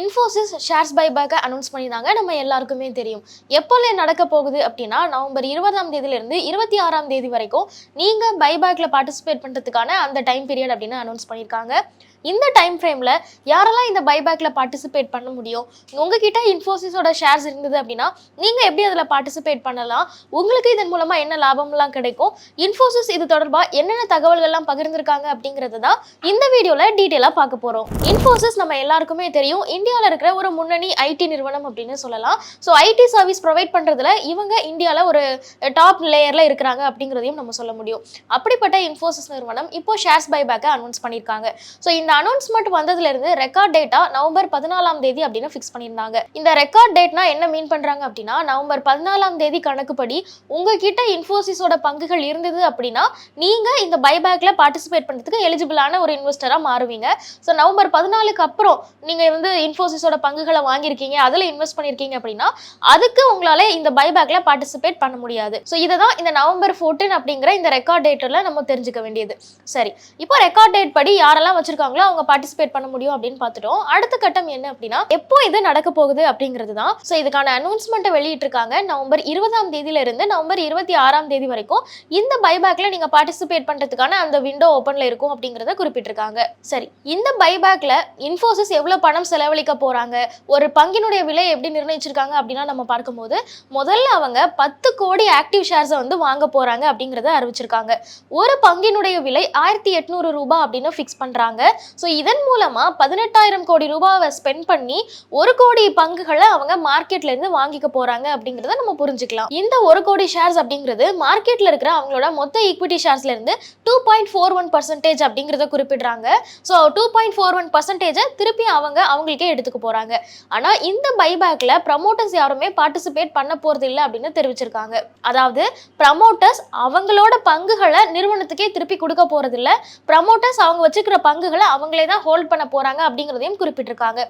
Infosys shares பைபேக்கை announce பண்ணியிருந்தாங்க. நம்ம எல்லாருக்குமே தெரியும். எப்போல நடக்க போகுது அப்படின்னா நவம்பர் இருபதாம் தேதியிலிருந்து இருபத்தி ஆறாம் தேதி வரைக்கும் நீங்கள் பைபேக்கில் பார்ட்டிசிபேட் பண்ணுறதுக்கான அந்த டைம் பீரியட் அப்படின்னு அனௌன்ஸ் பண்ணியிருக்காங்க. இந்த டைம் ஃப்ரேமில் யாரெல்லாம் இந்த பைபேக்கில் பார்ட்டிசிபேட் பண்ண முடியும்? உங்ககிட்ட இன்ஃபோசிஸோட ஷேர்ஸ் இருந்தது அப்படின்னா நீங்கள் எப்படி அதில் பார்ட்டிசிபேட் பண்ணலாம்? உங்களுக்கு இதன் மூலமாக என்ன லாபம்லாம் கிடைக்கும்? இன்ஃபோசிஸ் இது தொடர்பாக என்னென்ன தகவல்கள்லாம் பகிர்ந்துருக்காங்க அப்படிங்கிறது தான் இந்த வீடியோவில் டீட்டெயிலாக பார்க்க போகிறோம் இன்ஃபோசிஸ் நம்ம எல்லாருக்குமே தெரியும். இந்தியாவில் இருக்கிற ஒரு முன்னணி ஐடி நிறுவனம் அப்படின்னு சொல்லலாம். ஸோ ஐடி சர்வீஸ் ப்ரொவைட் பண்ணுறதுல இவங்க இந்தியாவில் ஒரு டாப் லேயரில் இருக்கிறாங்க அப்படிங்கிறதையும் நம்ம சொல்ல முடியும். அப்படிப்பட்ட இன்ஃபோசிஸ் நிறுவனம் இப்போ ஷேர்ஸ் பைபேக்கை அனௌன்ஸ் பண்ணியிருக்காங்க. ஸோ இந்த அனௌன்ஸ்மெண்ட் வந்ததுலேருந்து ரெக்கார்ட் டேட்டா நவம்பர் பதினாலாம் தேதி அப்படின்னு ஃபிக்ஸ் பண்ணியிருந்தாங்க. இந்த ரெக்கார்ட் டேட்னா என்ன மீன் பண்ணுறாங்க அப்படின்னா நவம்பர் பதினாலாம் தேதி கணக்குப்படி உங்ககிட்ட இன்ஃபோசிஸோட பங்குகள் இருந்தது அப்படின்னா நீங்கள் இந்த பைபேக்கில் பார்ட்டிசிபேட் பண்ணுறதுக்கு எலிஜிபிளான ஒரு இன்வெஸ்டராக மாறுவீங்க. ஸோ நவம்பர் பதினாலுக்கு அப்புறம் நீங்கள் வந்து இன்ஃபோசிஸோட பங்குகளை வாங்கியிருக்கீங்க அதில் இன்வெஸ்ட் பண்ணியிருக்கீங்க அப்படின்னா அதுக்கு உங்களால் இந்த பைபேக்கில் பார்ட்டிசிபேட் பண்ண முடியாது. ஸோ இதை தான் இந்த நவம்பர் ஃபோர்டீன் அப்படிங்கிற இந்த ரெக்கார்ட் டேட்டில் நம்ம தெரிஞ்சுக்க வேண்டியது. சரி இப்போ ரெக்கார்ட் டேட் படி யாரெல்லாம் வச்சிருக்காங்களோ அவங்க பார்ட்டிசிபேட் பண்ண முடியும் அப்படின்னு பார்த்துட்டோம். அடுத்த கட்டம் என்ன அப்படின்னா எப்போ இது நடக்க போகுது அப்படிங்கிறது தான். ஸோ இதுக்கான அனௌன்ஸ்மெண்ட்டை வெளியிட்டிருக்காங்க. நவம்பர் இருபதாம் தேதியிலிருந்து நவம்பர் இருபத்தி ஆறாம் தேதி வரைக்கும் இந்த பைபேக்ல நீங்க பார்ட்டிசிபேட் பண்றதுக்கான அந்த விண்டோ ஓப்பன்ல இருக்கும் அப்படிங்கிறத குறிப்பிட்டிருக்காங்க. சரி இந்த பைபேக்ல இன்ஃபோசிஸ் எவ்வளவு பணம் செலவழிக்க போறாங்க? ஒரு பங்கினுடைய விலை எப்படி நிர்ணயிச்சிருக்காங்க அப்படின்னா நம்ம பார்க்கும்போது முதல்ல அவங்க பத்து கோடி ஆக்டிவ் ஷேர்ஸை வந்து வாங்க போறாங்க அப்படிங்கிறத அறிவிச்சிருக்காங்க. ஒரு பங்கினுடைய விலை ஆயிரத்தி எட்நூறு ரூபாய் அப்படின்னு ஃபிக்ஸ் பண்றாங்க. ஸோ இதன் மூலமாக பதினெட்டாயிரம் கோடி ரூபாவை ஸ்பெண்ட் பண்ணி ஒரு கோடி பங்குகளை அவங்க மார்க்கெட்ல இருந்து வாங்கிக்க போகிறாங்க அப்படிங்கிறத நம்ம புரிஞ்சுக்கலாம். இந்த ஒரு கோடி ஷேர்ஸ் அப்படிங்கிறது மார்க்கெட்டில் இருக்கிற அவங்களோட மொத்த equity ஷேர்ஸ்லேருந்து two point four one percentage அப்படிங்கிறத குறிப்பிடுறாங்க. So two point four one பர்சன்டேஜை திருப்பி அவங்க அவங்களுக்கே எடுத்துக்க போகிறாங்க ஆனால் இந்த பைபேக்கில் ப்ரமோட்டர்ஸ் யாருமே பார்ட்டிசிபேட் பண்ண போகிறது இல்லை அப்படின்னு தெரிவிச்சிருக்காங்க. அதாவது ப்ரமோட்டர்ஸ் அவங்களோட பங்குகளை நிறுவனத்துக்கே திருப்பி கொடுக்க போகிறதில்ல இல்ல. ப்ரமோட்டர்ஸ் அவங்க வச்சுக்கிற பங்குகளை அவங்களே தான் ஹோல்ட் பண்ண போகிறாங்க அப்படிங்கிறதையும் குறிப்பிட்டிருக்காங்க.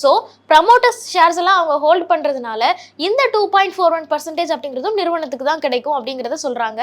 ஸோ ப்ரமோட்டர்ஸ் ஷேர்ஸ் எல்லாம் அவங்க ஹோல்ட் பண்ணுறதுனால இந்த two point four one percentage அப்படிங்கிறதும் நிறுவனத்துக்கு தான் கிடைக்கும் அப்படிங்கிறத சொல்கிறாங்க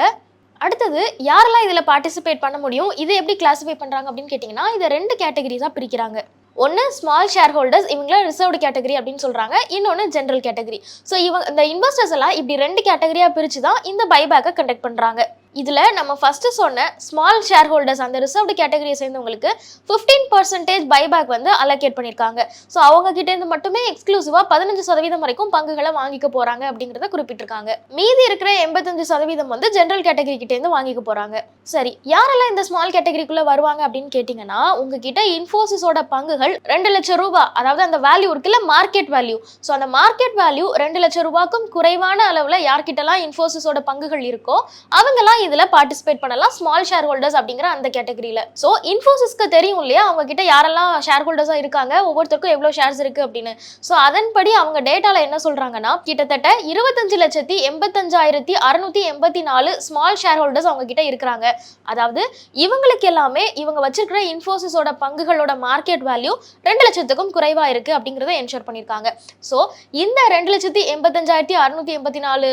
அடுத்தது யாரெல்லாம் இதில் பார்ட்டிசிபேட் பண்ண முடியும் இது எப்படி கிளாஸிஃபை பண்ணுறாங்க அப்படின்னு கேட்டிங்கன்னா இதை ரெண்டு கேட்டகரிஸாக பிரிக்கிறாங்க. ஒன்று ஸ்மால் ஷேர் ஹோல்டர்ஸ் இவங்கள ரிசர்வ்டு கேட்டகரி அப்படின்னு சொல்கிறாங்க இன்னொன்று ஜென்ரல் கேட்டகரி ஸோ இவங்க இந்த இன்வெஸ்டர்ஸ் எல்லாம் இப்படி ரெண்டு கேட்டகரியாக பிரித்து தான் இந்த பைபேக்கை கண்டக்ட் பண்ணுறாங்க இதில் நம்ம ஃபஸ்ட்டு சொன்ன ஸ்மால் ஷேர் ஹோல்டர்ஸ் அந்த ரிசர்வ்டு கேட்டகரியை சேர்ந்தவங்களுக்கு ஃபிஃப்டீன் பர்சன்டேஜ் பைபேக் வந்து அலோகேட் பண்ணியிருக்காங்க ஸோ அவங்க கிட்டேருந்து மட்டுமே எக்ஸ்க்ளூசிவாக பதினஞ்சு சதவீதம் வரைக்கும் பங்குகளை வாங்கிக்க போகிறாங்க அப்படிங்கிறத குறிப்பிட்டிருக்காங்க. மீதி இருக்கிற எண்பத்தஞ்சு சதவீதம் வந்து ஜென்ரல் கேட்டகரி கிட்டேருந்து வாங்கிக்க போகிறாங்க சரி யாரெல்லாம் இந்த ஸ்மால் கேட்டகரிக்குள்ளே வருவாங்க அப்படின்னு கேட்டிங்கன்னா உங்ககிட்ட இன்ஃபோசிஸோட பங்குகள் ரெண்டு லட்சம் ரூபாய் அதாவது அந்த வேல்யூ இருக்குல்ல மார்க்கெட் வேல்யூ ஸோ அந்த மார்க்கெட் வேல்யூ ரெண்டு லட்சம் ரூபாய்க்கும் குறைவான அளவில் யார்கிட்டலாம் இன்ஃபோசிஸோட பங்குகள் இருக்கோ அவங்கெல்லாம் இதில் பார்ட்டிசிபேட் பண்ணலாம் ஸ்மால் ஷேர் ஹோல்டர்ஸ் அப்படிங்கிற அந்த கேட்டகரியில் ஸோ இன்ஃபோசிஸ்க்கு தெரியும் இல்லையா? அவங்க கிட்ட யாரெல்லாம் ஷேர் ஹோல்டர்ஸாக இருக்காங்க? ஒவ்வொருத்தருக்கும் எவ்வளோ ஷேர்ஸ் இருக்குது அப்படின்னு. ஸோ அதன்படி அவங்க டேட்டாவில் என்ன சொல்கிறாங்கன்னா கிட்டத்தட்ட இருபத்தஞ்சு லட்சத்தி எண்பத்தஞ்சாயிரத்தி அறுநூத்தி எண்பத்தி நாலு ஸ்மால் ஷேர் ஹோல்டர்ஸ் அவங்க கிட்ட இருக்கிறாங்க. அதாவது இவங்களுக்கு எல்லாமே இவங்க வச்சிருக்கிற இன்ஃபோசிஸோட பங்குகளோட மார்க்கெட் வேல்யூ ரெண்டு லட்சத்துக்கும் குறைவாக இருக்குது அப்படிங்கிறத என்ஷோர் பண்ணியிருக்காங்க. ஸோ இந்த ரெண்டு லட்சத்தி எண்பத்தஞ்சாயிரத்தி அறுநூத்தி எண்பத்தி நாலு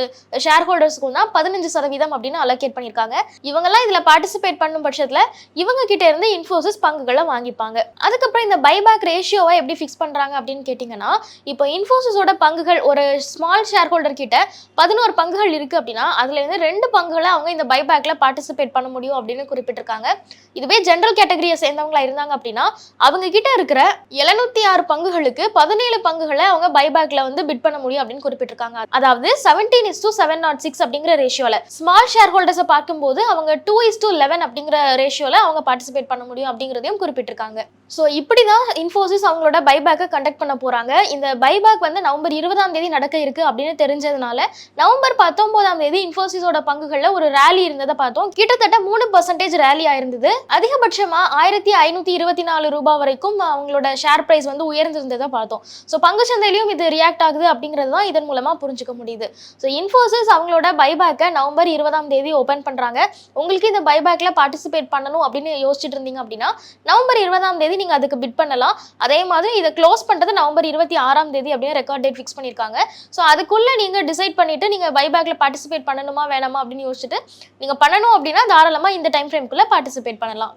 ஷேர் ஹோல்டர்ஸ்க்கும் தான் பதினஞ்சு சதவீதம் அப்படின்னு அலோகேட் பண்ணியிருக்காங்க இவங்கெல்லாம் இதில் பார்ட்டிசிபேட் பண்ணும் பட்சத்தில் இவங்க கிட்ட இருந்து இன்ஃபோசிஸ் பங்குகளை வாங்கிப்பாங்க. அதுக்கப்புறம் இந்த பைபேக் ரேஷியோவை எப்படி ஃபிக்ஸ் பண்ணுறாங்க அப்படின்னு கேட்டிங்கன்னா இப்போ இன்ஃபோசிஸோட பங்குகள் ஒரு ஸ்மால் ஷேர் ஹோல்டர் கிட்ட பதினோரு பங்குகள் இருக்குது அப்படின்னா அதுலேருந்து ரெண்டு பங்குகளை அவங்க இந்த பைபேக்கில் பார்ட்டிசிபேட் பண்ண முடியும் அப்படின்னு குறிப்பிட்டிருக்காங்க. இதுவே ஜென்ரல் கேட்டகரியை சேர்ந்தவங்களா இருந்தாங்க அப்படின்னா அவங்க கிட்ட இருக்கிற எழுநூத்தி ஆறு பங்குகளுக்கு பதினேழு பங்குகளை அவங்க பைபேக்ல வந்து பிட் பண்ண முடியும் அப்படின்னு குறிப்பிட்டிருக்காங்க. அதாவது seventeen is to seven naught six அப்படிங்கிற ரேஷியோல ஸ்மால் ஷேர் ஹோல்டர்ஸ் பார்க்கும்போது அவங்க டூ இஸ் டூ லெவன் அப்படிங்கிற ரேஷியோல அவங்க பார்ட்டிசிபேட் பண்ண முடியும் அப்படிங்கிறதையும் குறிப்பிட்டிருக்காங்க. ஸோ இப்படி தான் இன்ஃபோசிஸ் அவங்களோட பைபேக்கை கண்டக்ட் பண்ண போகிறாங்க இந்த பைபேக் வந்து நவம்பர் இருபதாம் தேதி நடக்க இருக்குது அப்படின்னு தெரிஞ்சதுனால நவம்பர் பத்தொம்போதாம் தேதி இன்ஃபோசிஸோட பங்குகளில் ஒரு ரேலி இருந்ததை பார்த்தோம். கிட்டத்தட்ட மூணு பர்சன்டேஜ் ரேலி ஆயிருந்தது. அதிகபட்சமாக ஆயிரத்தி ஐநூற்றி இருபத்தி நாலு ரூபாய் வரைக்கும் அவங்களோட ஷேர் ப்ரைஸ் வந்து உயர்ந்திருந்ததை பார்த்தோம். ஸோ பங்குச்சந்தையிலையும் இது ரியாக்ட் ஆகுது அப்படிங்கிறது தான் இதன் மூலமாக புரிஞ்சுக்க முடியுது. ஸோ இன்ஃபோசிஸ் அவங்களோட பைபேக்கை நவம்பர் இருபதாம் தேதி ஓப்பன் பண்ணுறாங்க உங்களுக்கு இந்த பைபேக்கில் பார்ட்டிசிபேட் பண்ணணும் அப்படின்னு யோசிச்சுட்டு இருந்தீங்க அப்படின்னா நவம்பர் இருபதாம் தேதி நீங்கள் அதுக்கு பிட் பண்ணலாம். அதே மாதிரி இதை க்ளோஸ் பண்ணுறது நவம்பர் இருபத்தி ஆறாம் தேதி அப்படின்னு ரெக்கார்ட் டேட் ஃபிக்ஸ் பண்ணியிருக்காங்க ஸோ அதுக்குள்ளே நீங்கள் டிசைட் பண்ணிட்டு நீங்கள் பைபேக்ல பார்ட்டிசிபேட் பண்ணணுமா வேணாமா அப்படின்னு யோசிச்சுட்டு நீங்கள் பண்ணணும் அப்படின்னா தாராளமாக இந்த டைம் ஃப்ரேம்குள்ளே பார்ட்டிசிபேட் பண்ணலாம்.